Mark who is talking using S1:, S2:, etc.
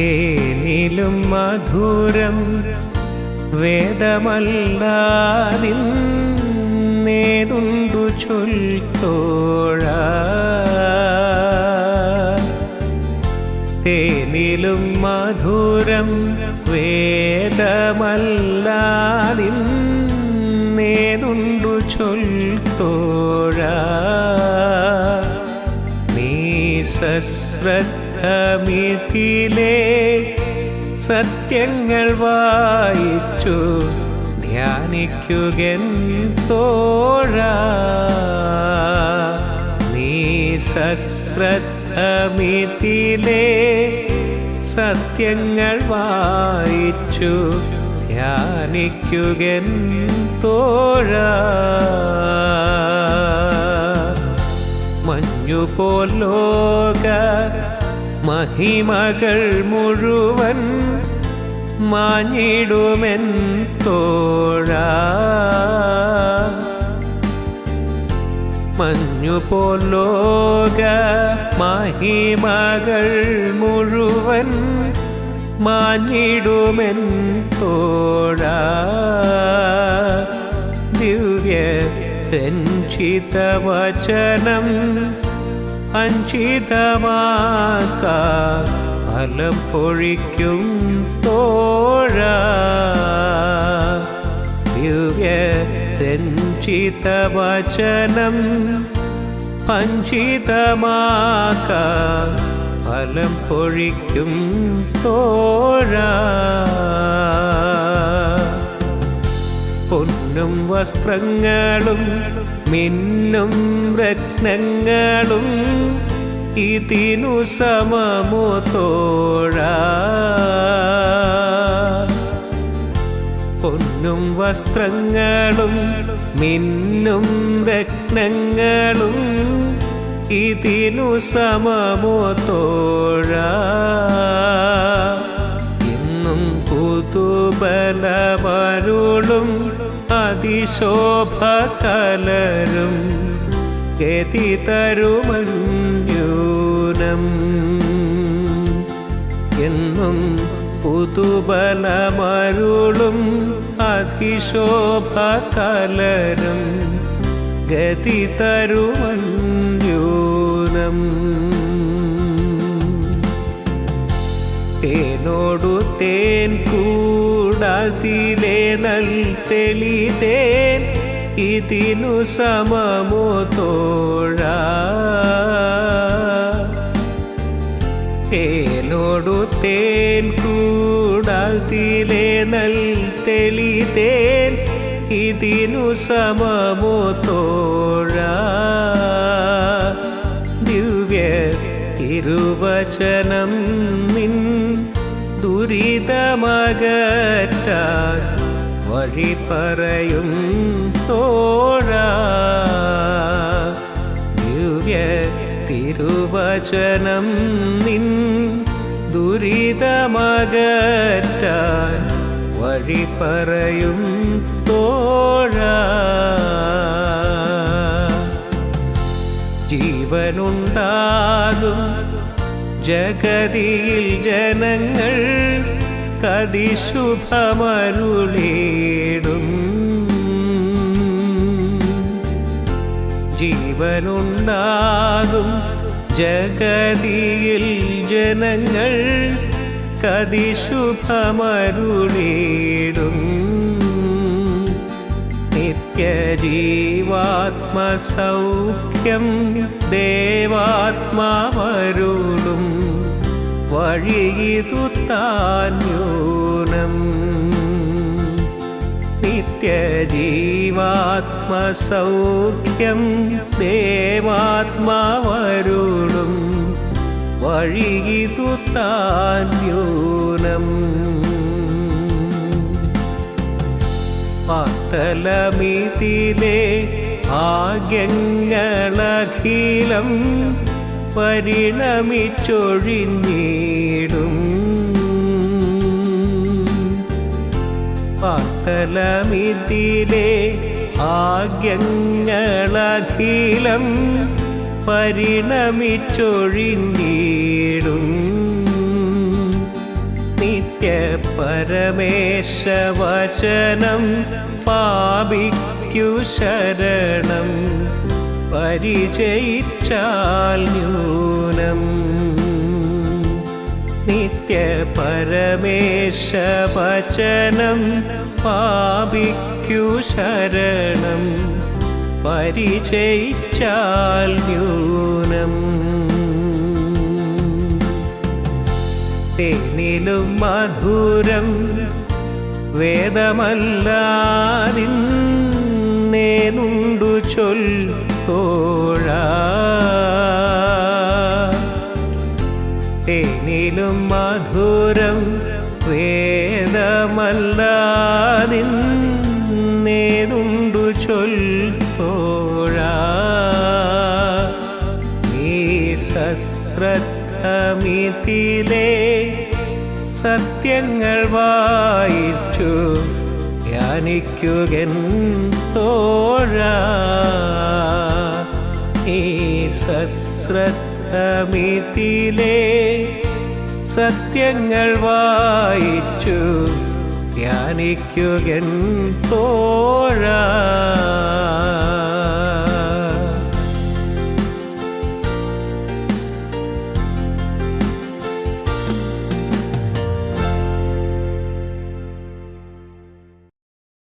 S1: തേനിലും മധുരം വേദമല്ലാതിന്നേതുണ്ടു ചൊൽത്തോഴ. തേനിലും മധുരം വേദമല്ലാതിന്നേതുണ്ടു ചൊൽത്തോഴ. നീ സശ്രദ്ധമിതിലേ സത്യങ്ങൾ വായിച്ചു ധ്യാനിക്കുകൻ തോഴ. നീ സശ്രദ്ധമിതിലേ സത്യങ്ങൾ വായിച്ചു ധ്യാനിക്കുകൻ തോഴ. മഞ്ഞുപോലോക മഹിമകൾ മുഴുവൻ മാഞ്ഞിടുമെൻ തോഴ. മഞ്ഞുപോലോക മഹിമകൾ മുഴുവൻ മാഞ്ഞിടുമെൻ തോഴ. ദിവ്യ രഞ്ജിതവചനം അഞ്ചിതമാക്ക ഫലം പൊഴിക്കും തോഴ. ദിവ്യ രഞ്ജിതവചനം അഞ്ചിതമാക്ക ഫലം പൊഴിക്കും തോഴ. പൊന്നും വസ്ത്രങ്ങളും മിന്നും രത്നങ്ങളും ഇതിനു സമമോ തോഴ. പൊന്നും വസ്ത്രങ്ങളും മിന്നും രത്നങ്ങളും ഇതിനു സമമോ തോഴ. ഇന്നും പുതുബലമരുളും അതിശോഭ കലരും ഗതി തരുമന്യൂനം. എന്നും പുതുബലമരുളും അതിശോഭ കലരും ഗതി തരുമന്യൂനം. തേനോടു തേൻ കൂടതിലെ നൽ തെളി തേൻ ഇതിനു സമമോ തോഴ. തേനോടു തേൻ കൂടതിലെ നൽ തെളിതേൻ ഇതിനു സമമോ തോഴ. ദിവ്യ തിരുവചനം ദുരിതമകറ്റാൻ വഴി പറയും തോഴ. ദിവ്യ തിരുവചനം നിൻ ദുരിതമകറ്റാൻ വഴി പറയും തോഴ. ജീവനുണ്ടാകും ജഗതിയിൽ ജനങ്ങൾ കതിശുഭമരുളേടും ജീവനുണ്ടാകും ജഗതിയിൽ ജനങ്ങൾ കതിശുഭമരുളേടും നിത്യജീവാത്മസൗഖ്യം ദേവാത്മാവരുളും വഴിയിതു താന്യൂനം. നിത്യജീവാത്മസൗഖ്യം ദേവാത്മാവരുളും വഴിയിതു താന്യൂനം. പത്തലമിതിലെ ഭാഗ്യങ്ങളഖിലം പരിണമിച്ചൊഴിഞ്ഞിടും. പത്തലമിതിലെ ഭാഗ്യങ്ങളഖിലം പരിണമിച്ചൊഴിഞ്ഞിടും. പരമേശവചനം പാപിക്കു ശരണം. പരിചയിച്ചാൽ ന്യൂനം. നിത്യ പരമേശവചനം പാപിക്കു ശരണം. പരിചയിച്ചാൽ ന്യൂനം. തേനിലും മധുരം വേദമല്ലാതിന്നേനുണ്ടു ചൊൽ തോഴ. തേനിലും മധുരം വേദമല്ലാതിന്നേനുണ്ടു ചൊൽ തോഴ. നീ സശ്രദ്ധമിതിലേ സത്യങ്ങൾ വായിച്ചു ധ്യാനിക്കുകൻ തോഴ ഈ സശ്രദ്ധമിതിലെ സത്യങ്ങൾ വായിച്ചു ധ്യാനിക്കുകൻ തോഴ.